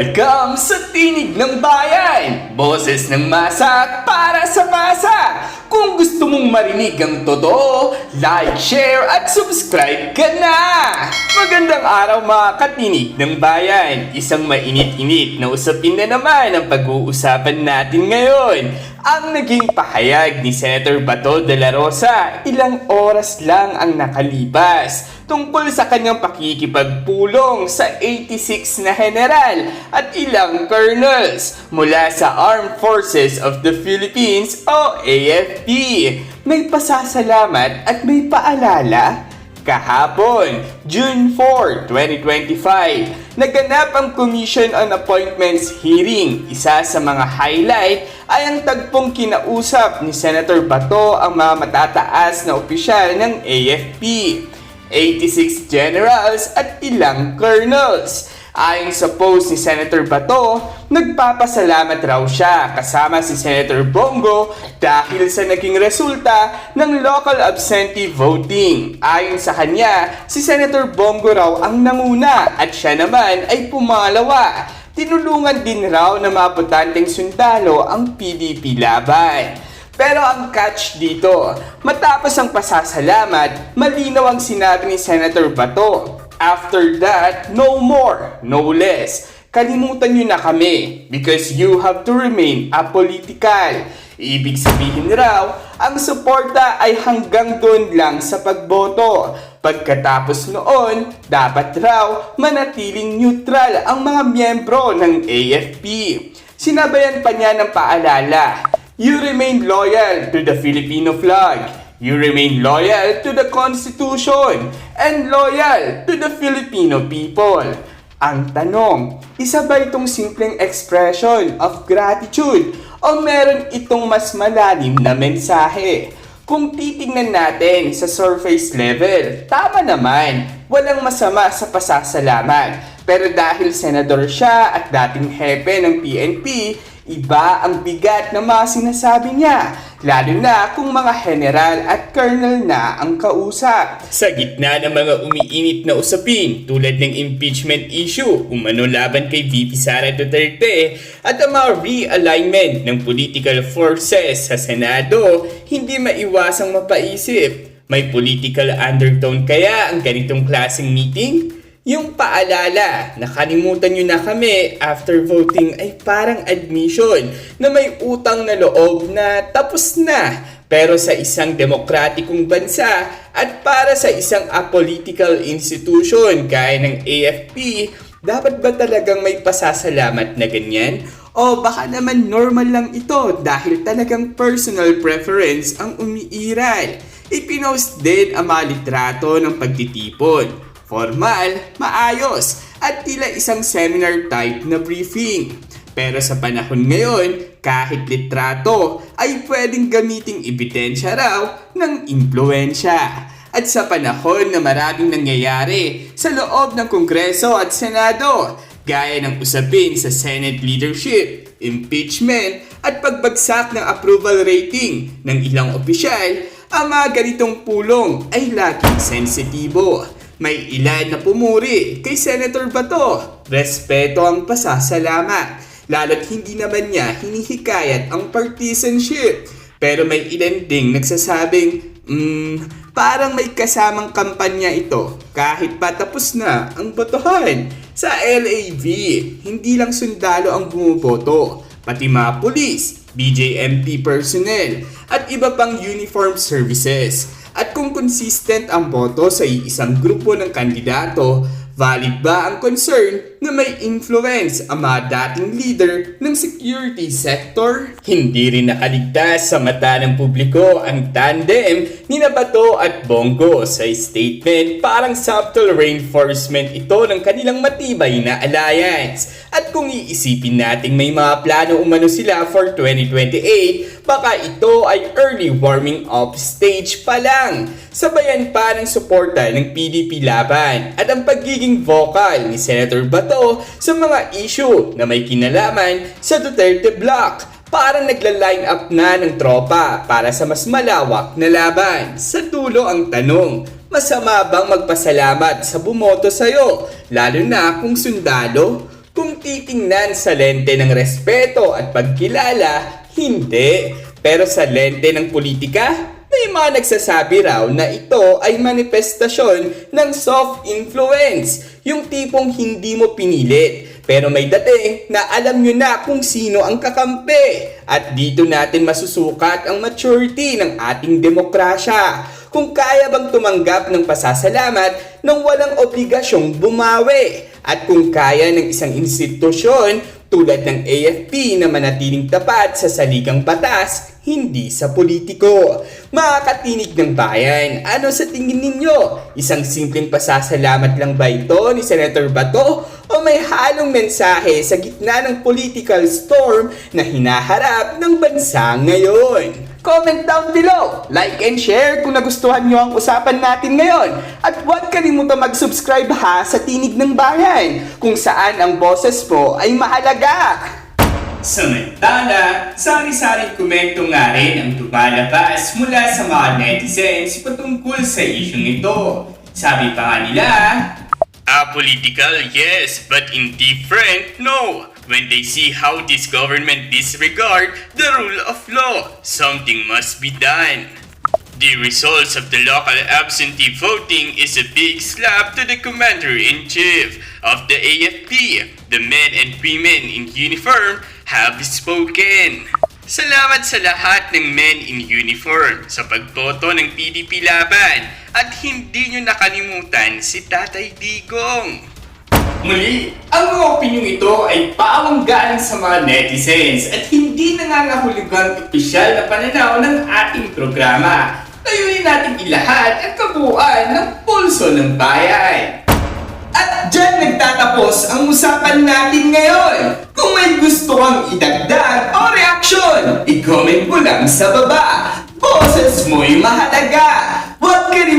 Welcome sa Tinig ng Bayan! Boses ng masa para sa masa! Kung gusto mong marinig ang totoo, like, share at subscribe ka na! Magandang araw mga katinig ng bayan! Isang mainit-init na usapin na naman ang pag-uusapan natin ngayon. Ang naging pahayag ni Senator Bato de la Rosa ilang oras lang ang nakalipas tungkol sa kanyang pakikipagpulong sa 86 na general at ilang colonels mula sa Armed Forces of the Philippines o AFP. May pasasalamat at may paalala Kahapon, June 4, 2025, naganap ang Commission on Appointments hearing. Isa sa mga highlight ay ang tagpong kinausap ni Senator Bato ang mga matataas na opisyal ng AFP, 86 generals at ilang colonels. Ayon sa post ni Senator Bato, nagpapasalamat raw siya kasama si Senator Bongo dahil sa naging resulta ng local absentee voting. Ayon sa kanya, si Senator Bongo raw ang nanguna at siya naman ay pumalawa. Tinulungan din raw ng mga botanteng sundalo ang PDP laban. Pero ang catch dito, matapos ang pasasalamat, malinaw ang sinabi ni Senator Bato. After that, no more, no less. Kalimutan nyo na kami because you have to remain apolitical. Ibig sabihin raw, ang suporta ay hanggang doon lang sa pagboto. Pagkatapos noon, dapat raw manatiling neutral ang mga miyembro ng AFP. Sinabayan pa niya ng paalala, You remain loyal to the Filipino flag. You remain loyal to the Constitution and loyal to the Filipino people. Ang tanong, isa ba itong simpleng expression of gratitude o meron itong mas malalim na mensahe? Kung titingnan natin sa surface level, tama naman, walang masama sa pasasalamat. Pero dahil senador siya at dating hepe ng PNP, iba ang bigat ng mga sinasabi niya, lalo na kung mga general at colonel na ang kausap. Sa gitna ng mga umiinit na usapin tulad ng impeachment issue, umano laban kay VP Sara Duterte at ang mga realignment ng political forces sa Senado, hindi maiwasang mapaisip. May political undertone kaya ang ganitong klaseng meeting? Yung paalala, nakalimutan nyo na kami after voting ay parang admission na may utang na loob na tapos na. Pero sa isang demokratikong bansa at para sa isang apolitical institution gaya ng AFP, dapat ba talagang may pasasalamat na ganyan? O baka naman normal lang ito dahil talagang personal preference ang umiiral. Ipinost din ang mga litrato ng pagtitipon formal, maayos, at tila isang seminar type na briefing. Pero sa panahon ngayon, kahit litrato ay pwedeng gamiting ebidensya raw ng impluensya. At sa panahon na maraming nangyayari sa loob ng Kongreso at Senado, gaya ng usapin sa Senate leadership, impeachment, at pagbagsak ng approval rating ng ilang opisyal, ang mga ganitong pulong ay laging sensitibo. May ilan na pumuri kay Senator Bato. Respeto ang pasasalamat. Lalo't hindi naman niya hinihikayat ang partisanship. Pero may ilan ding nagsasabing, hmm, parang may kasamang kampanya ito kahit patapos na ang botohan. Sa LAV, hindi lang sundalo ang bumuboto, pati mga pulis, BJMP personnel, at iba pang uniform services. At kung consistent ang boto sa isang grupo ng kandidato, valid ba ang concern na may influence ang mga dating leader ng security sector? Hindi rin nakaligtas sa mata ng publiko ang tandem ni Nabato at Bongo sa statement parang subtle reinforcement ito ng kanilang matibay na alliance. At kung iisipin nating may mga plano umano sila for 2028, baka ito ay early warming up stage pa lang. Sabayan pa ng suporta ng PDP laban at ang pagiging vocal ni Senator Bato sa mga issue na may kinalaman sa Duterte Block. Parang nagla-line up na ng tropa para sa mas malawak na laban. Sa dulo ang tanong, masama bang magpasalamat sa bumoto sa'yo? Lalo na kung sundalo? Kung titingnan sa lente ng respeto at pagkilala, hindi. Pero sa lente ng politika, may mga nagsasabi raw na ito ay manifestasyon ng soft influence, yung tipong hindi mo pinilit. Pero may dating na alam nyo na kung sino ang kakampi. At dito natin masusukat ang maturity ng ating demokrasya. Kung kaya bang tumanggap ng pasasalamat nang walang obligasyong bumawi. At kung kaya ng isang institusyon tulad ng AFP na manatiling tapat sa saligang batas, hindi sa politiko. Mga katinig ng bayan, ano sa tingin ninyo? Isang simpleng pasasalamat lang ba ito ni Senator Bato o may halong mensahe sa gitna ng political storm na hinaharap ng bansa ngayon? Comment down below, like and share kung nagustuhan nyo ang usapan natin ngayon. At huwag kalimutan mag-subscribe ha sa Tinig ng Bayan kung saan ang boses po ay mahalaga. Samantala, sari-saring komento nga rin ang lumalabas mula sa mga netizens patungkol sa isyong ito. Sabi pa nga nila, Apolitical, yes, but indifferent, no. When they see how this government disregard the rule of law, something must be done. The results of the local absentee voting is a big slap to the commander-in-chief of the AFP. The men and women in uniform have spoken. Salamat sa lahat ng men in uniform sa pagboto ng PDP laban at hindi nyo nakalimutan si Tatay Digong. Muli, ang mga opinyong ito ay pawang galing sa mga netizens at hindi nangangahulugang opisyal na pananaw ng ating programa. Layunin natin ilahat ang kabuuan ng pulso ng bayan. At dyan nagtatapos ang usapan natin ngayon. Kung may gusto kang idagdag o reaksyon, i-comment mo lang sa baba. Boses mo'y mahalaga.